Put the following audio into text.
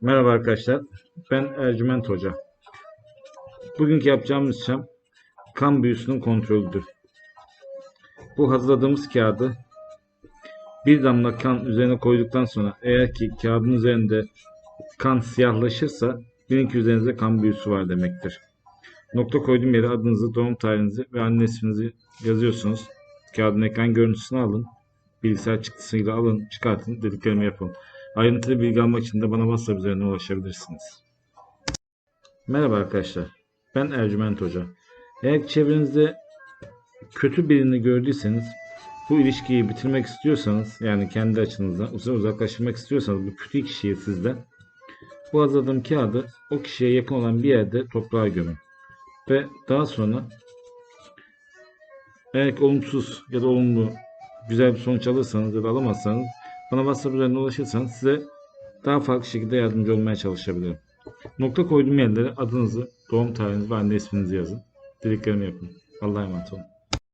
Merhaba arkadaşlar. Ben Ercüment Hoca. Bugünkü yapacağımız işlem kan büyüsünün kontrolüdür. Bu hazırladığımız kağıdı bir damla kan üzerine koyduktan sonra eğer ki kağıdın üzerinde kan siyahlaşırsa bilin ki üzerinizde kan büyüsü var demektir. Nokta koyduğum yere adınızı, doğum tarihinizi ve anne isminizi yazıyorsunuz. Kağıdın ekran görüntüsünü alın. Bilgisayar çıktısıyla alın, çıkartın, dediklerimi yapın. Ayrıntılı bilgi almak için de bana WhatsApp üzerinden ulaşabilirsiniz. Merhaba arkadaşlar. Ben Ercüment Hoca. Eğer çevrenizde kötü birini gördüyseniz bu ilişkiyi bitirmek istiyorsanız yani kendi açınızdan uzak uzaklaştırmak istiyorsanız bu kötü kişiyi sizden bu hazırladığım kağıdı o kişiye yakın olan bir yerde toprağa gömün. Ve daha sonra eğer olumsuz ya da olumlu güzel bir sonuç alırsanız ya da alamazsanız bana WhatsApp üzerinden ulaşırsanız size daha farklı şekilde yardımcı olmaya çalışabilirim. Nokta koyduğum yerlere adınızı, doğum tarihinizi ve anne isminizi yazın. Dileklerimi yapın. Allah'a emanet olun.